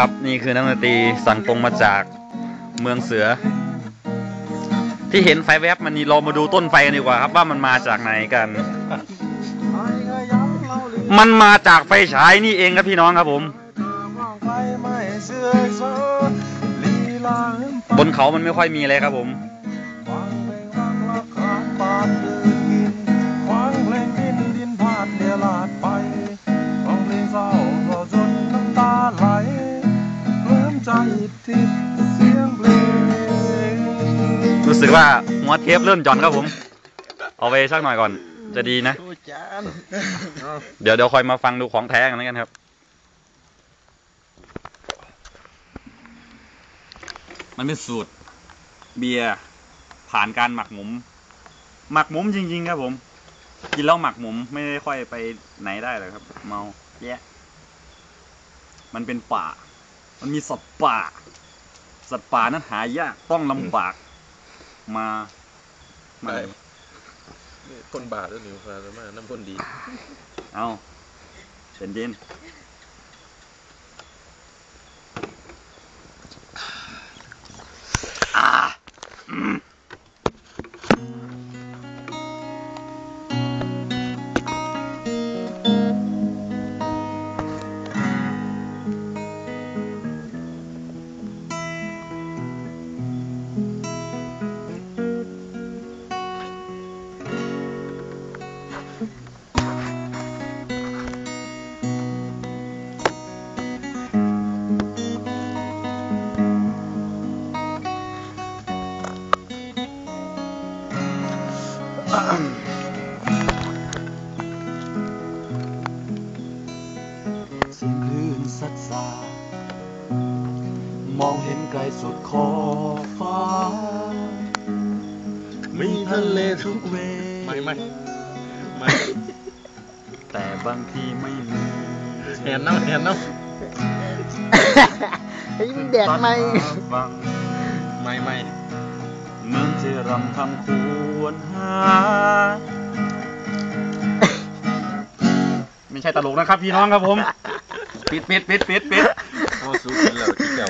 ครับ นี่คือนักดนตรีสั่งตรงมาจากเมืองเสือ ที่เห็นไฟแวบมันนี่เรามาดูต้นไฟกันดีกว่าครับว่ามันมาจากไหนกัน มันมาจากไฟฉายนี่เองครับพี่น้องครับผม บนเขามันไม่ค่อยมีเลยครับผม รู้สึกว่าหัวเทปเริ่มหย่อนครับผม เอาไปสักหน่อยก่อน จะดีนะเดี๋ยวเดี๋ยวคอยมาฟังดูของแท้กันแล้วกันครับ มันเป็นสูตร เบียร์ผ่านการหมักหมุมหมักหมุมจริง ๆ ครับผม กินแล้วหมักหมุมไม่ได้ค่อยไปไหนได้เลยครับ เมาแย่มันเป็นป่า มันมีสัตว์ป่า สัตว์ป่านั้นหายากต้องลำบาก มามาใช่นี่คนบาทแล้วนี่ฟ้ามาน้ำคนดี เอาเป็นเย็น เสียงคลื่นซัดสามองเห็นไกลสุดขอบฟ้า มีทะเลทุกเวไม่ไม่ไม่แต่บางทีไม่มีแหนน้ำแหนน้ไอ้มึงแดกไหมไม่ไม่ เหมือนที่รำคำควรหา ไม่ใช่ตลกนะครับพี่น้องครับผม ปิดปิดปิดปิดปิด โอ้สู้กินแล้วที่เก่า